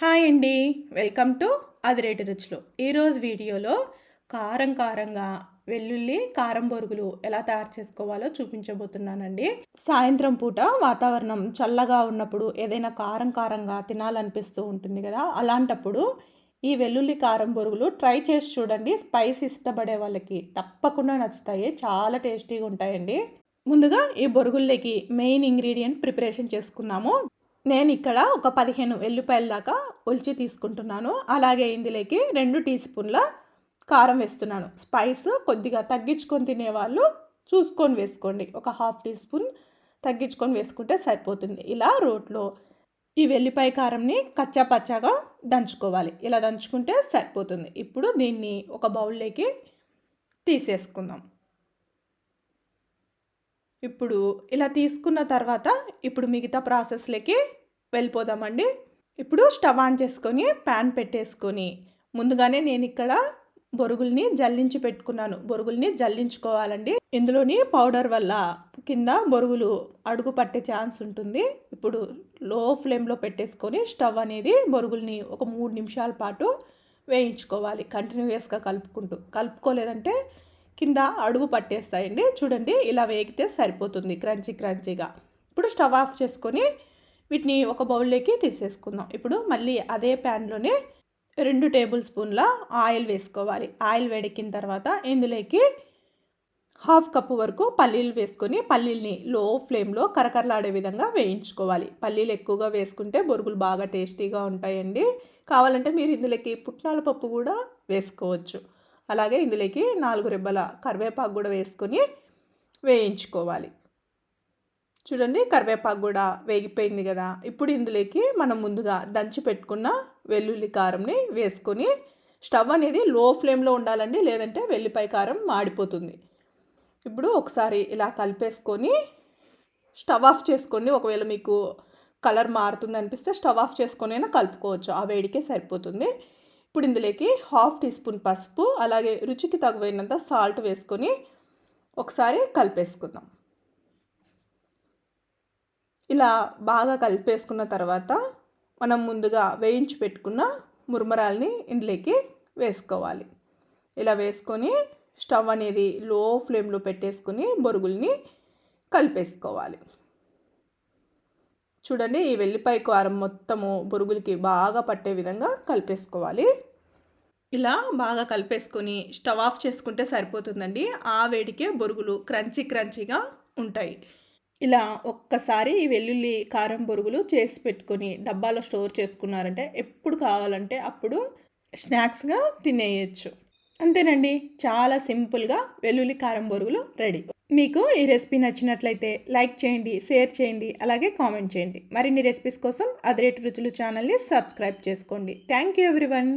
Hi అండి. Welcome to అదిరేటి రుచులు. ఈరోజు వీడియోలో కారం కారంగా వెల్లుల్లి కారం బొరుగులు ఎలా తయారు చేసుకోవాలో చూపించబోతున్నానండి. సాయంత్రం పూట వాతావరణం చల్లగా ఉన్నప్పుడు ఏదైనా కారం కారంగా తినాలనిపిస్తూ ఉంటుంది కదా. అలాంటప్పుడు ఈ వెల్లుల్లి కారం బొరుగులు ట్రై చేసి చూడండి. స్పైస్ ఇష్టపడే వాళ్ళకి తప్పకుండా నచ్చుతాయి. చాలా టేస్టీగా ఉంటాయండి. ముందుగా ఈ బొరుగుల్లోకి మెయిన్ ఇంగ్రీడియంట్ ప్రిపరేషన్ చేసుకుందాము. నేను ఇక్కడ ఒక పదిహేను వెల్లుపాయల దాకా ఒలిచి తీసుకుంటున్నాను. అలాగే ఇందులోకి రెండు టీ స్పూన్ల కారం వేస్తున్నాను. స్పైస్ కొద్దిగా తగ్గించుకొని తినేవాళ్ళు చూసుకొని వేసుకోండి. ఒక హాఫ్ టీ స్పూన్ తగ్గించుకొని వేసుకుంటే సరిపోతుంది. ఇలా రోట్లో ఈ వెల్లిపాయ కారంని కచ్చా పచ్చాగా దంచుకోవాలి. ఇలా దంచుకుంటే సరిపోతుంది. ఇప్పుడు దీన్ని ఒక బౌల్లోకి తీసేసుకుందాం. ఇప్పుడు ఇలా తీసుకున్న తర్వాత ఇప్పుడు మిగతా ప్రాసెస్లోకి వెళ్ళిపోదామండి. ఇప్పుడు స్టవ్ ఆన్ చేసుకొని ప్యాన్ పెట్టేసుకొని ముందుగానే నేను ఇక్కడ బొరుగుల్ని జల్లించి పెట్టుకున్నాను. బొరుగుల్ని జల్లించుకోవాలండి. ఇందులోని పౌడర్ వల్ల కింద బొరుగులు అడుగు పట్టే ఛాన్స్ ఉంటుంది. ఇప్పుడు లో ఫ్లేమ్లో పెట్టేసుకొని స్టవ్ అనేది బొరుగుల్ని ఒక మూడు నిమిషాల పాటు వేయించుకోవాలి. కంటిన్యూయస్గా కలుపుకుంటూ. కలుపుకోలేదంటే కింద అడుగు పట్టేస్తాయండి. చూడండి ఇలా వేగితే సరిపోతుంది క్రంచీ క్రంచీగా. ఇప్పుడు స్టవ్ ఆఫ్ చేసుకొని వీటిని ఒక బౌల్లోకి తీసేసుకుందాం. ఇప్పుడు మళ్ళీ అదే ప్యాన్లోనే రెండు టేబుల్ స్పూన్ల ఆయిల్ వేసుకోవాలి. ఆయిల్ వేడెక్కిన తర్వాత ఇందులోకి హాఫ్ కప్పు వరకు పల్లీలు వేసుకొని పల్లీల్ని లో ఫ్లేమ్లో కరకరలాడే విధంగా వేయించుకోవాలి. పల్లీలు ఎక్కువగా వేసుకుంటే బొరుగులు బాగా టేస్టీగా ఉంటాయండి. కావాలంటే మీరు ఇందులోకి పుట్నాల పప్పు కూడా వేసుకోవచ్చు. అలాగే ఇందులోకి నాలుగు రెబ్బల కరివేపాకు కూడా వేసుకొని వేయించుకోవాలి. చూడండి కరివేపాకు కూడా వేగిపోయింది కదా. ఇప్పుడు ఇందులోకి మనం ముందుగా దంచి పెట్టుకున్న వెల్లుల్లి కారంని వేసుకొని స్టవ్ అనేది లో ఫ్లేమ్లో ఉండాలండి లేదంటే వెల్లిపాయ కారం మాడిపోతుంది. ఇప్పుడు ఒకసారి ఇలా కలిపేసుకొని స్టవ్ ఆఫ్ చేసుకోండి ఒకవేళ మీకు కలర్ మారుతుంది అనిపిస్తే స్టవ్ ఆఫ్ చేసుకొని కలుపుకోవచ్చు. ఆ వేడికే సరిపోతుంది. ఇప్పుడు ఇందులోకి హాఫ్ టీ స్పూన్ పసుపు అలాగే రుచికి తగువైనంత సాల్ట్ వేసుకొని ఒకసారి కలిపేసుకుందాం. ఇలా బాగా కలిపేసుకున్న తర్వాత మనం ముందుగా వేయించి పెట్టుకున్న మురమరాల్ని ఇందులోకి వేసుకోవాలి. ఇలా వేసుకొని స్టవ్ అనేది లో ఫ్లేమ్లో పెట్టేసుకుని బొరుగుల్ని కలిపేసుకోవాలి. చూడండి ఈ వెల్లిపాయ కారం మొత్తము బొరుగులకి బాగా పట్టే విధంగా కలిపేసుకోవాలి. ఇలా బాగా కలిపేసుకొని స్టవ్ ఆఫ్ చేసుకుంటే సరిపోతుందండి. ఆ వేడికే బొరుగులు క్రంచీ క్రంచీగా ఉంటాయి. ఇలా ఒక్కసారి ఈ వెల్లుల్లి కారం బొరుగులు చేసి పెట్టుకొని డబ్బాలో స్టోర్ చేసుకున్నారంటే ఎప్పుడు కావాలంటే అప్పుడు స్నాక్స్గా తినేయచ్చు. అంతేనండి. చాలా సింపుల్గా వెల్లుల్లి కారం బొరుగులు రెడీ. మీకు ఈ రెసిపీ నచ్చినట్లయితే లైక్ చేయండి షేర్ చేయండి అలాగే కామెంట్ చేయండి. మరిన్ని రెసిపీస్ కోసం అదిరేటు రుచులు ఛానల్ని సబ్స్క్రైబ్ చేసుకోండి. Thank you everyone.